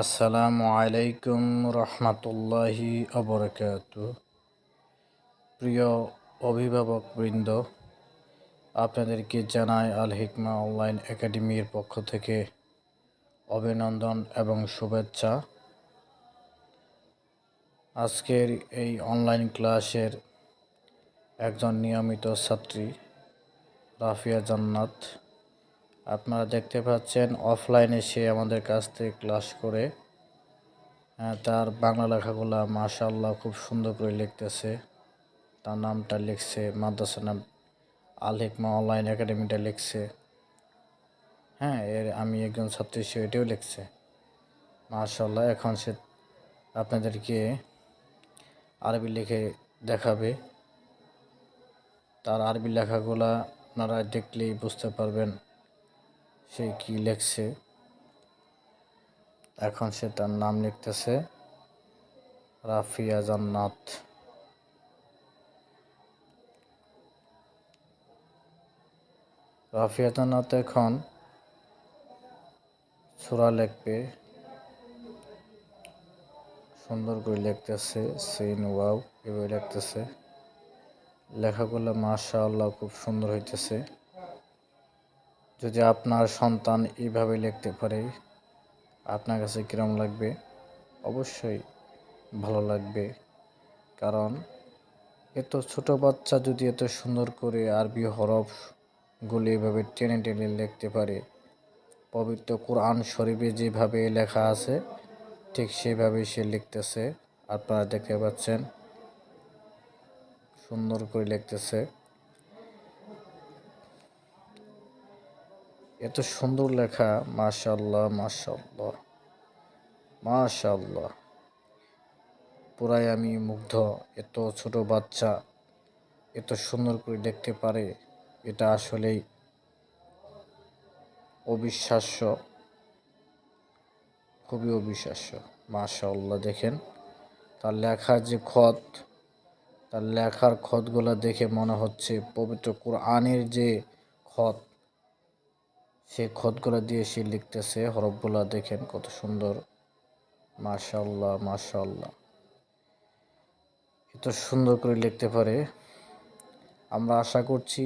আসসালামু আলাইকুম রহমতুল্লাহি অবরকাত প্রিয় অভিভাবক বৃন্দ আপনাদেরকে জানাই আল হিকমা অনলাইন একাডেমির পক্ষ থেকে অভিনন্দন এবং শুভেচ্ছা। আজকের এই অনলাইন ক্লাসের একজন নিয়মিত ছাত্রী, রাফিয়া জান্নাত। আপনারা দেখতে পাচ্ছেন অফলাইনে সে আমাদের কাছ থেকে ক্লাস করে তার বাংলা লেখাগুলো মাশাল্লাহ খুব সুন্দর করে লিখতেছে। তার নামটা লিখছে, মাদ্রাসা নাম আল হিকমা অনলাইন একাডেমিটা লিখছে। হ্যাঁ এর আমি একজন ছাত্রী, সে এটাও লিখছে। মাশাল্লাহ এখন সে আপনাদেরকে আরবি লিখে দেখাবে। তার আরবি লেখাগুলা আপনারা দেখলেই বুঝতে পারবেন। সে কি লেখছে? এখন সে তার নাম লিখতেছে রাফিয়া জান্নাত। রাফিয়া জান্নাত এখন সুরা লিখবে, সুন্দর করে লিখতেছে, সেন ওয়াও এভাবে লিখতেছে। লেখাগুলো মাশা আল্লাহ খুব সুন্দর হইতেছে। যদি আপনার সন্তান এইভাবে লিখতে পারে, আপনার কাছে কীরম লাগবে? অবশ্যই ভালো লাগবে, কারণ এত ছোট বাচ্চা যদি এত সুন্দর করে আরবি হরফগুলি এভাবে টেনে টেনে লিখতে পারে, পবিত্র কোরআন শরীফে যেভাবে লেখা আছে, ঠিক সেভাবেই সে লিখতেছে। আপনারা দেখতে পাচ্ছেন, সুন্দর করে লিখতেছে। এত সুন্দর লেখা মাশাল্লাহ মাশাল্লাহ মাশাল্লাহ পুরাই আমি মুগ্ধ, এত ছোট বাচ্চা, এত সুন্দর করে দেখতে পারে, এটা আসলেই অবিশ্বাস্য, খুবই অবিশ্বাস্য মাশাল্লাহ দেখেন। তার লেখার যে খত, তার লেখার খতগুলো দেখে মনে হচ্ছে পবিত্র কোরআনের যে খত সে খতগুলো দিয়ে সে লিখতেছে হরফগুলা দেখেন কত সুন্দর। মাশাল্লাহ মাশাল্লাহ এত সুন্দর করে লিখতে পারে। আমরা আশা করছি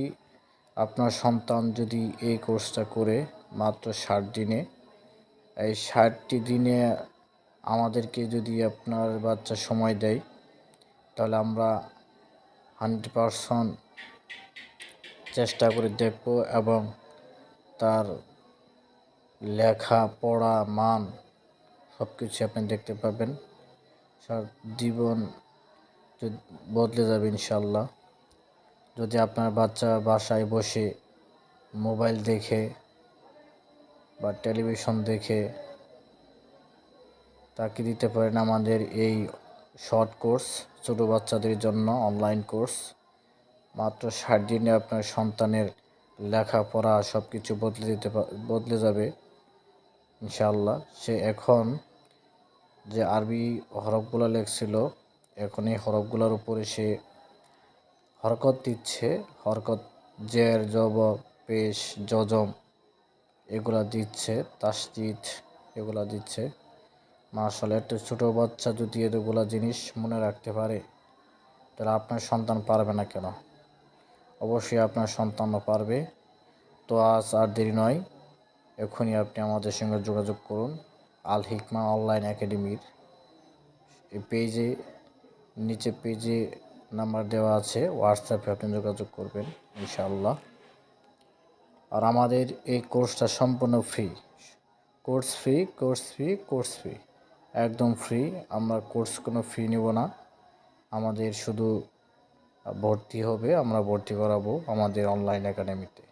আপনার সন্তান যদি এই কোর্সটা করে মাত্র ষাট দিনে, এই ষাটটি দিনে আমাদেরকে যদি আপনার বাচ্চা সময় দেয়, তাহলে আমরা হান্ড্রেড পারসেন্ট চেষ্টা করে দেখব এবং তার লেখা, পড়া, মান সব কিছু আপনি দেখতে পাবেন। সার জীবন বদলে যাবে ইনশাল্লাহ যদি আপনার বাচ্চা বাসায় বসে মোবাইল দেখে বা টেলিভিশন দেখে, তাকে দিতে পারেন আমাদের এই শর্ট কোর্স, ছোটো বাচ্চাদের জন্য অনলাইন কোর্স। মাত্র ষাট দিনে আপনার সন্তানের লেখাপড়া সব কিছু বদলে দিতে বদলে যাবে ইনশাল্লাহ সে এখন যে আরবি হরফগুলো লেখছিল, এখন এই হরফগুলোর উপরে সে হরকত দিচ্ছে, হরকত জের, জব, পেশ, জজম এগুলা দিচ্ছে, তাসজিদ এগুলা দিচ্ছে। মার্শাল একটা ছোটো বাচ্চা যদি এগুলো জিনিস মনে রাখতে পারে, তাহলে আপনার সন্তান পারবে না কেন? অবশ্যই আপনার সন্তানও পারবে। তো আজ আর দেরি নয়। এখনই আপনি আমাদের সঙ্গে যোগাযোগ করুন। আল হিকমা অনলাইন একাডেমির এই পেজে, নিচে পেজে নাম্বার দেওয়া আছে। হোয়াটসঅ্যাপে আপনি যোগাযোগ করবেন, ইনশাআল্লাহ। আর আমাদের এই কোর্সটা সম্পূর্ণ free. Course free course free course free. একদম ফ্রি। আমরা কোর্স কোনো ফি নেব না। আমাদের শুধু ভর্তি হবে আমরা ভর্তি করাবো আমাদের অনলাইন একাডেমিতে